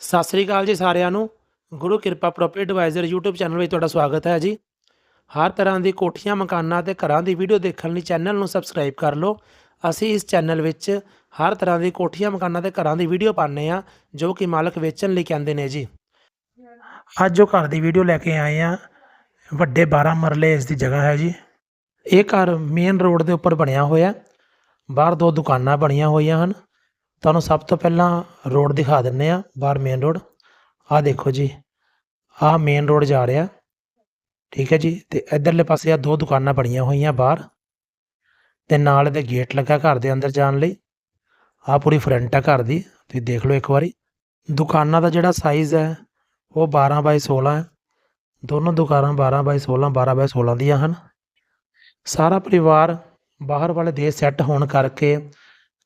ਸਤਿ ਸ੍ਰੀ ਅਕਾਲ ਜੀ ਸਾਰਿਆਂ ਨੂੰ। ਗੁਰੂ ਕਿਰਪਾ ਪ੍ਰੋਪਰਟੀ ਐਡਵਾਈਜ਼ਰ YouTube ਚੈਨਲ ਵਿੱਚ ਤੁਹਾਡਾ ਸਵਾਗਤ ਹੈ ਜੀ। ਹਰ ਤਰ੍ਹਾਂ ਦੀ ਕੋਠੀਆਂ, ਮਕਾਨਾਂ ਤੇ ਘਰਾਂ ਦੀ ਵੀਡੀਓ ਦੇਖਣ ਲਈ ਚੈਨਲ ਨੂੰ ਸਬਸਕ੍ਰਾਈਬ ਕਰ ਲਓ। ਅਸੀਂ ਇਸ ਚੈਨਲ ਵਿੱਚ ਹਰ ਤਰ੍ਹਾਂ ਦੀ ਕੋਠੀਆਂ, ਮਕਾਨਾਂ ਤੇ ਘਰਾਂ ਦੀ ਵੀਡੀਓ ਪਾਉਂਦੇ ਆ ਜੋ ਕਿ ਮਾਲਕ ਵੇਚਣ ਲਈ ਕਹਿੰਦੇ ਨੇ ਜੀ। ਅੱਜ ਜੋ ਘਰ ਦੀ ਵੀਡੀਓ ਲੈ ਕੇ ਆਏ ਆ ਵੱਡੇ 12 ਮਰਲੇ ਇਸ ਦੀ ਜਗ੍ਹਾ ਹੈ ਜੀ। ਇਹ ਘਰ ਮੇਨ ਰੋਡ ਦੇ ਉੱਪਰ ਬਣਿਆ ਹੋਇਆ ਬਾਹਰ ਦੋ ਦੁਕਾਨਾਂ ਬਣੀਆਂ ਹੋਈਆਂ ਹਨ। ਤੁਹਾਨੂੰ ਸਭ ਤੋਂ ਪਹਿਲਾਂ ਰੋਡ ਦਿਖਾ ਦਿੰਨੇ ਆ, ਬਾਹਰ ਮੇਨ ਰੋਡ ਆਹ ਦੇਖੋ ਜੀ, ਆਹ ਮੇਨ ਰੋਡ ਜਾ ਰਿਹਾ। ਠੀਕ ਹੈ ਜੀ, ਤੇ ਇਧਰਲੇ ਪਾਸੇ ਆ ਦੋ ਦੁਕਾਨਾਂ ਬਣੀਆਂ ਹੋਈਆਂ ਬਾਹਰ। ਤੇ ਨਾਲ ਇਹਦੇ ਗੇਟ ਲੱਗਾ ਘਰ ਦੇ ਅੰਦਰ ਜਾਣ ਲਈ। ਆਹ ਪੂਰੀ ਫਰੰਟ ਆ ਘਰ ਦੀ, ਤੁਸੀਂ ਦੇਖ ਲਓ ਇੱਕ ਵਾਰੀ। ਦੁਕਾਨਾਂ ਦਾ ਜਿਹੜਾ ਸਾਈਜ਼ ਹੈ, ਉਹ 12 ਬਾਈ 16 ਹੈ। ਦੋਨੋਂ ਦੁਕਾਨਾਂ 12 ਬਾਈ 16 12 ਬਾਈ 16 ਦੀਆਂ ਹਨ। ਸਾਰਾ ਪਰਿਵਾਰ ਬਾਹਰ ਵਾਲੇ ਦੇਸ਼ ਸੈੱਟ ਹੋਣ ਕਰਕੇ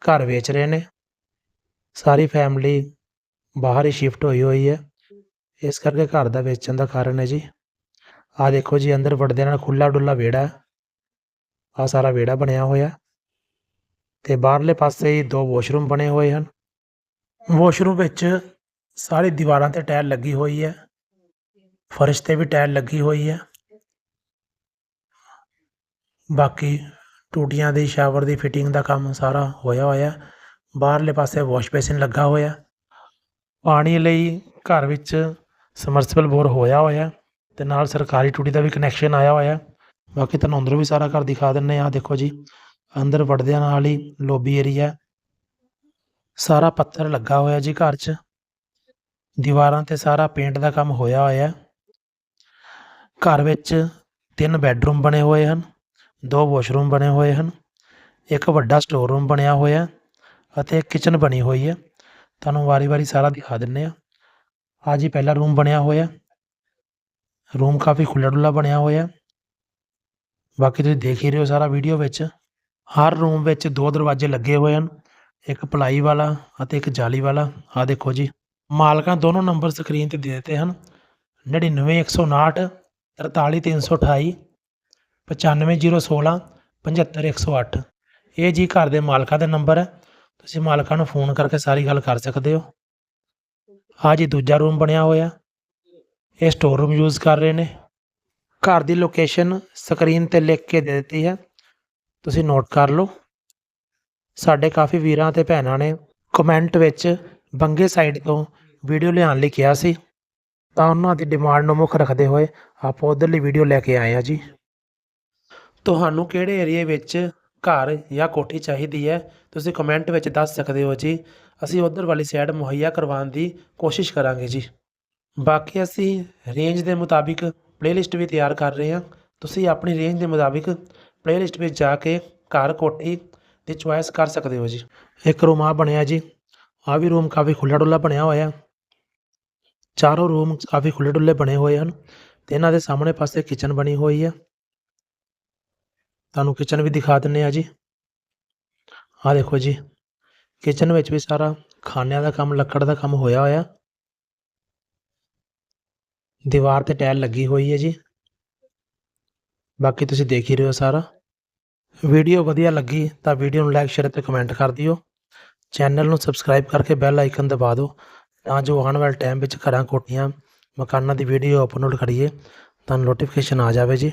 ਘਰ ਵੇਚ ਰਹੇ ਨੇ। ਸਾਰੀ ਫੈਮਿਲੀ ਬਾਹਰ ਹੀ ਸ਼ਿਫਟ ਹੋਈ ਹੋਈ ਹੈ। ਇਸ ਕਰਕੇ ਘਰ ਦਾ ਵੇਚਣ ਦਾ ਕਾਰਨ ਹੈ ਜੀ। ਆਹ ਦੇਖੋ ਜੀ, ਅੰਦਰ ਵੜਦੇ ਨਾਲ ਖੁੱਲਾ ਡੁੱਲਾ ਵਿਹੜਾ ਹੈ। ਆਹ ਸਾਰਾ ਵਿਹੜਾ ਬਣਿਆ ਹੋਇਆ ਤੇ ਬਾਹਰਲੇ ਪਾਸੇ ਹੀ ਦੋ ਵਾਸ਼ਰੂਮ ਬਣੇ ਹੋਏ ਹਨ। ਵਾਸ਼ਰੂਮ ਵਿੱਚ ਸਾਰੀ ਦੀਵਾਰਾਂ ਤੇ ਟਾਇਲ ਲੱਗੀ ਹੋਈ ਹੈ। ਫਰਸ਼ ਤੇ ਵੀ ਟਾਇਲ ਲੱਗੀ ਹੋਈ ਹੈ। ਬਾਕੀ ਟੂਟੀਆਂ ਦੀ, ਸ਼ਾਵਰ ਦੀ ਫਿਟਿੰਗ ਦਾ ਕੰਮ ਸਾਰਾ ਹੋਇਆ ਹੋਇਆ ਬਾਹਰਲੇ ਪਾਸੇ ਵਾਸ਼ ਬੇਸਿਨ ਲੱਗਾ ਹੋਇਆ। ਪਾਣੀ ਲਈ ਘਰ ਵਿੱਚ ਸਮਰਸੀਬਲ ਬੋਰ ਹੋਇਆ ਹੋਇਆ ਤੇ ਨਾਲ ਸਰਕਾਰੀ ਟੂਟੀ ਦਾ ਵੀ ਕਨੈਕਸ਼ਨ ਆਇਆ ਹੋਇਆ। ਬਾਕੀ ਤੁਹਾਨੂੰ ਅੰਦਰੋਂ ਵੀ ਸਾਰਾ ਘਰ ਦਿਖਾ ਦਿੰਨੇ ਆ। ਦੇਖੋ ਜੀ, ਅੰਦਰ ਵੜਦਿਆਂ ਨਾਲ ਹੀ ਲੋਬੀ ਏਰੀਆ ਸਾਰਾ ਪੱਥਰ ਲੱਗਾ ਹੋਇਆ ਜੀ ਘਰ 'ਚ। ਦੀਵਾਰਾਂ ਤੇ ਸਾਰਾ ਪੇਂਟ ਦਾ ਕੰਮ ਹੋਇਆ ਹੋਇਆ ਘਰ ਵਿੱਚ ਤਿੰਨ ਬੈੱਡਰੂਮ ਬਣੇ ਹੋਏ ਹਨ, ਦੋ ਵਾਸ਼ਰੂਮ ਬਣੇ ਹੋਏ ਹਨ, ਇੱਕ ਵੱਡਾ ਸਟੋਰ ਰੂਮ ਬਣਿਆ ਹੋਇਆ। ਅਤੇ ਇੱਕ ਕਿਚਨ ਬਣੀ ਹੋਈ ਹੈ। ਤੁਹਾਨੂੰ ਵਾਰੀ-ਵਾਰੀ ਸਾਰਾ ਦਿਖਾ ਦਿੰਨੇ ਆ ਆ ਜੀ ਪਹਿਲਾ ਰੂਮ ਬਣਿਆ ਹੋਇਆ। ਰੂਮ ਕਾਫੀ ਖੁੱਲ੍ਹਾ ਡੁੱਲਾ ਬਣਿਆ ਹੋਇਆ। ਬਾਕੀ ਤੁਸੀਂ ਦੇਖ ਹੀ ਰਹੇ ਹੋ ਸਾਰਾ ਵੀਡੀਓ ਵਿੱਚ। ਹਰ ਰੂਮ ਵਿੱਚ ਦੋ ਦਰਵਾਜ਼ੇ ਲੱਗੇ ਹੋਏ ਹਨ। ਇੱਕ ਪਲਾਈ ਵਾਲਾ ਅਤੇ ਇੱਕ ਜਾਲੀ ਵਾਲਾ। ਆ ਦੇਖੋ ਜੀ। ਮਾਲਕਾਂ ਦੋਨੋਂ ਨੰਬਰ ਸਕਰੀਨ ਤੇ ਦੇ ਦਿੱਤੇ ਹਨ। 99159 43328 95016 75108 ਇਹ ਜੀ ਘਰ ਦੇ ਮਾਲਕਾਂ ਦੇ ਨੰਬਰ ਹੈ। ਤੁਸੀਂ ਮਾਲਕਾਂ ਨੂੰ ਫੋਨ ਕਰਕੇ ਸਾਰੀ ਗੱਲ ਕਰ ਸਕਦੇ ਹੋ। ਆ ਜੀ ਦੂਜਾ ਰੂਮ ਬਣਿਆ ਹੋਇਆ। ਇਹ ਸਟੋਰ ਰੂਮ ਯੂਜ਼ ਕਰ ਰਹੇ ਨੇ। ਘਰ ਦੀ ਲੋਕੇਸ਼ਨ ਸਕਰੀਨ ਤੇ ਲਿਖ ਕੇ ਦੇ ਦਿੱਤੀ ਹੈ। ਤੁਸੀਂ ਨੋਟ ਕਰ ਲਓ। ਸਾਡੇ ਕਾਫੀ ਵੀਰਾਂ ਤੇ ਭੈਣਾਂ ਨੇ ਕਮੈਂਟ ਵਿੱਚ ਬੰਗੇ ਸਾਈਡ ਤੋਂ ਵੀਡੀਓ ਲਿਆਉਣ ਲਈ ਕਿਹਾ ਸੀ। ਤਾਂ ਉਹਨਾਂ ਦੀ ਡਿਮਾਂਡ ਨੂੰ ਮੁੱਖ ਰੱਖਦੇ ਹੋਏ ਆਪਾਂ ਉਧਰਲੀ ਵੀਡੀਓ ਲੈ ਕੇ ਆਏ ਆ ਜੀ। ਤੁਹਾਨੂੰ ਕਿਹੜੇ ਏਰੀਏ ਵਿੱਚ ਘਰ ਜਾਂ ਕੋਠੀ ਚਾਹੀਦੀ ਹੈ। ਤੁਸੀਂ ਕਮੈਂਟ ਵਿੱਚ ਦੱਸ ਸਕਦੇ ਹੋ ਜੀ। ਅਸੀਂ ਉਧਰ ਵਾਲੀ ਸਾਈਡ ਮੁਹੱਈਆ ਕਰਵਾਉਣ ਦੀ ਕੋਸ਼ਿਸ਼ ਕਰਾਂਗੇ ਜੀ। ਬਾਕੀ ਅਸੀਂ ਰੇਂਜ ਦੇ ਮੁਤਾਬਿਕ ਪਲੇਲਿਸਟ ਵੀ ਤਿਆਰ ਕਰ ਰਹੇ ਹਾਂ। ਤੁਸੀਂ ਆਪਣੀ ਰੇਂਜ ਦੇ ਮੁਤਾਬਿਕ ਪਲੇਲਿਸਟ ਵਿੱਚ ਜਾ ਕੇ ਘਰ ਕੋਠੀ ਦੀ ਚੁਆਇਸ ਕਰ ਸਕਦੇ ਹੋ ਜੀ। ਇੱਕ ਰੂਮ ਆ ਬਣਿਆ ਜੀ। ਆ ਵੀ ਰੂਮ ਕਾਫੀ ਖੁੱਲ੍ਹਾ ਡੁੱਲਾ ਬਣਿਆ ਹੋਇਆ। ਚਾਰੋਂ ਰੂਮ ਕਾਫੀ ਖੁੱਲ੍ਹੇ ਡੁੱਲੇ ਬਣੇ ਹੋਏ ਹਨ ਤੇ ਇਹਨਾਂ ਦੇ ਸਾਹਮਣੇ ਪਾਸੇ ਕਿਚਨ ਬਣੀ ਹੋਈ ਹੈ। ਤੁਹਾਨੂੰ ਕਿਚਨ ਵੀ ਦਿਖਾ ਦਿੰਨੇ ਆ ਜੀ। ਆਹ ਦੇਖੋ ਜੀ ਕਿਚਨ ਵਿੱਚ ਵੀ ਸਾਰਾ ਖਾਣਿਆਂ ਦਾ ਕੰਮ, ਲੱਕੜ ਦਾ ਕੰਮ ਹੋਇਆ ਹੋਇਆ। ਦੀਵਾਰ ਤੇ ਟਾਇਲ ਲੱਗੀ ਹੋਈ ਹੈ ਜੀ। ਬਾਕੀ ਤੁਸੀਂ ਦੇਖ ਹੀ ਰਹੇ ਹੋ ਸਾਰਾ। ਵੀਡੀਓ ਵਧੀਆ ਲੱਗੀ ਤਾਂ ਵੀਡੀਓ ਨੂੰ ਲਾਈਕ ਸ਼ੇਅਰ ਤੇ ਕਮੈਂਟ ਕਰ ਦਿਓ। ਚੈਨਲ ਨੂੰ ਸਬਸਕ੍ਰਾਈਬ ਕਰਕੇ ਬੈਲ ਆਈਕਨ ਦਬਾ ਦਿਓ ਤਾਂ ਜੋ ਆਉਣ ਵਾਲੇ ਟਾਈਮ ਵਿੱਚ ਘਰਾਂ ਕੋਟੀਆਂ ਮਕਾਨਾਂ ਦੀ ਵੀਡੀਓ ਅਪਲੋਡ ਕਰੀਏ ਤਾਂ ਨੋਟੀਫਿਕੇਸ਼ਨ ਆ ਜਾਵੇ ਜੀ।